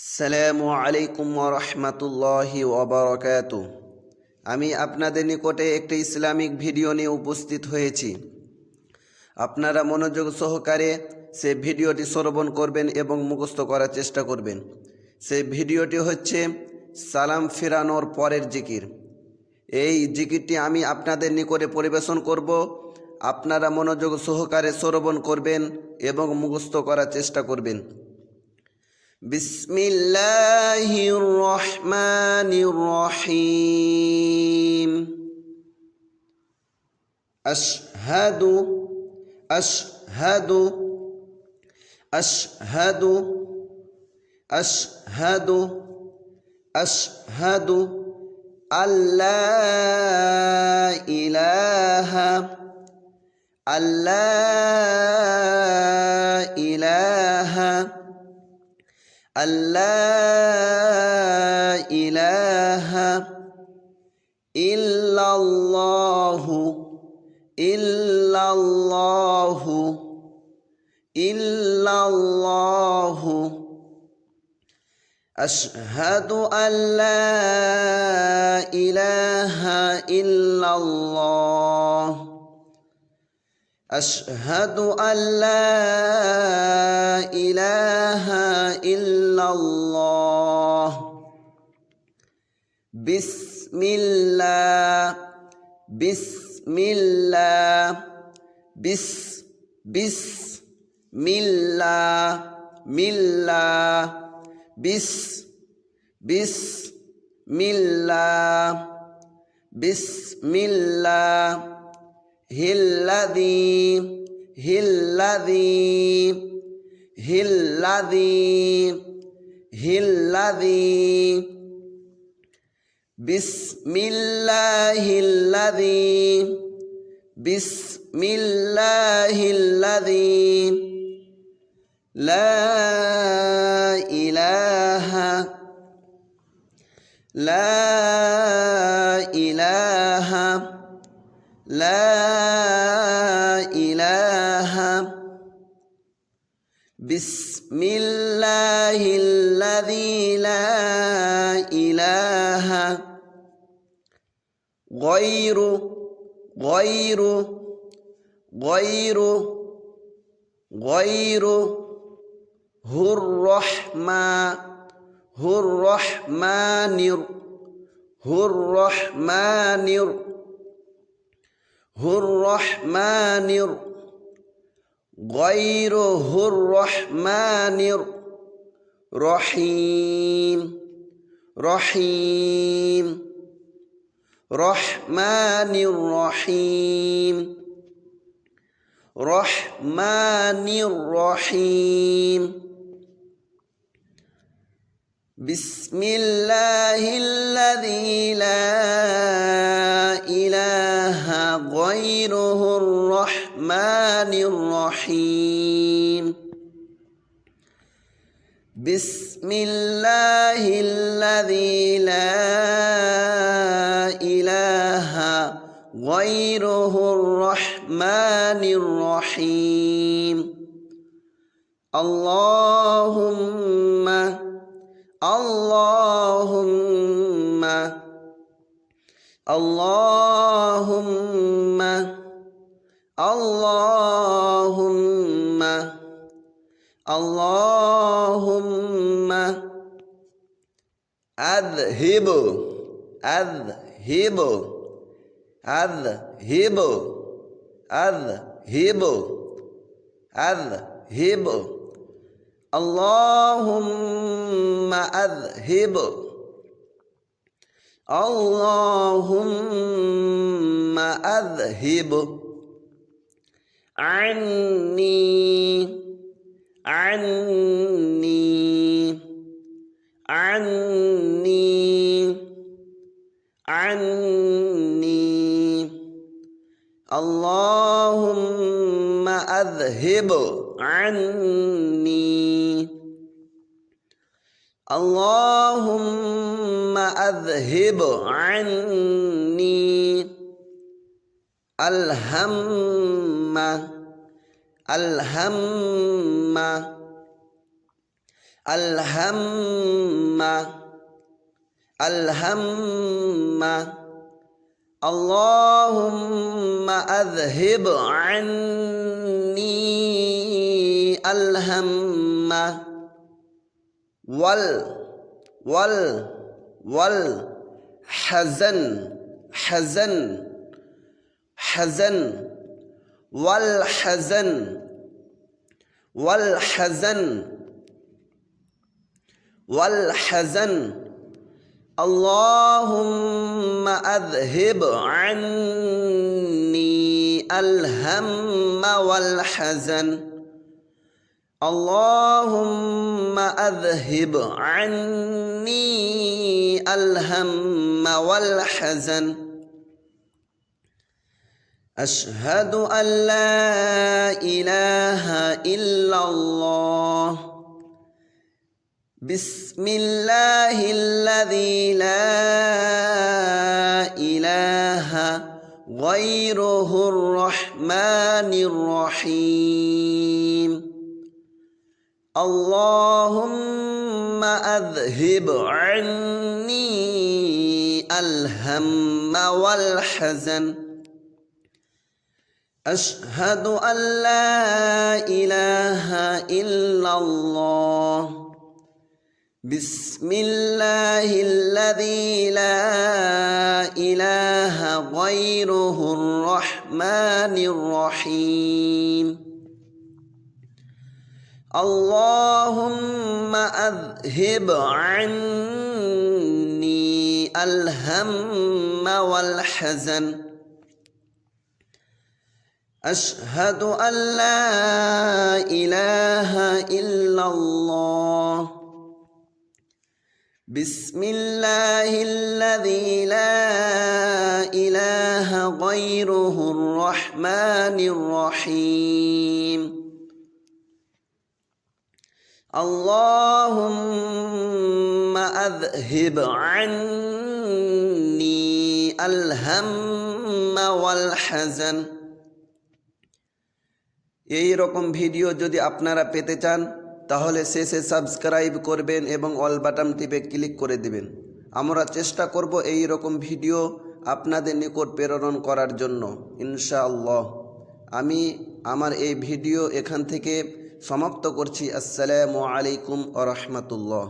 সালামু আলাইকুম রহমতুল্লাহি ওবরকাত আমি আপনাদের নিকটে একটি ইসলামিক ভিডিও নিয়ে উপস্থিত হয়েছি। আপনারা মনোযোগ সহকারে সে ভিডিওটি শ্রবণ করবেন এবং মুখস্থ করার চেষ্টা করবেন। সেই ভিডিওটি হচ্ছে সালাম ফিরানোর পরের জিকির। এই জিকিরটি আমি আপনাদের নিকটে পরিবেশন করব। আপনারা মনোযোগ সহকারে শ্রবণ করবেন এবং মুখস্থ করার চেষ্টা করবেন। بسم الله الرحمن الرحيم. أشهد أشهد أشهد أشهد أشهد أن لا إله أن لا إله لا إله إلا الله إلا الله إلا الله. أشهد أن لا إله إلا الله. أشهد أن لا إله الله بسم الله بسم الله بس بسم الله ملا بس بسم الله بسم الله الذي الذي الذي الذي بسم الله الذي بسم الله الذي لا بسم الله الذي لا إله غير غير غير غير هو الرحمن هو الرحمن هو الرحمن هو الرحمن. غير هو الرحمن رحيم. رحيم. رحمن الرحيم. رحمن الرحيم. بسم الله الذي لا إله غيره الرحمن الرحيم. بسم الله الذي لا إله غيره الرحمن الرحيم. اللهم اللهم اللهم اللهم اللهم أذهب أذهب أذهب أذهب أذهب اللهم أذهب اللهم أذهب عني عني عني عني. اللهم أذهب عني. اللهم أذهب عني. الهم الهم الهم الهم اللهم أذهب عني الهم وال وال والحزن حزن حزن. والحزن والحزن والحزن. اللهم أذهب عني الهم والحزن. اللهم أذهب عني الهم والحزن. أشهد أن لا إله إلا الله. بسم الله الذي لا إله غيره الرحمن الرحيم. اللهم أذهب عني الهم والحزن. أشهد أن لا إله إلا الله. بسم الله الذي لا إله غيره الرحمن الرحيم. اللهم أذهب عني الهم والحزن. أشهد أن لا إله إلا الله. بسم الله الذي لا إله غيره الرحمن الرحيم. اللهم أذهب عني الهم والحزن. এই রকম ভিডিও যদি আপনারা পেতে চান, তাহলে শেষে সাবস্ক্রাইব করবেন এবং অল বাটন টিপে ক্লিক করে দিবেন। আমরা চেষ্টা করব এই রকম ভিডিও আপনাদের নিকট প্রেরণ করার জন্য, ইনশাআল্লাহ। আমি আমার এই ভিডিও এখান থেকে সমাপ্ত করছি। আসসালামু আলাইকুম আ রহমতুল্লাহ।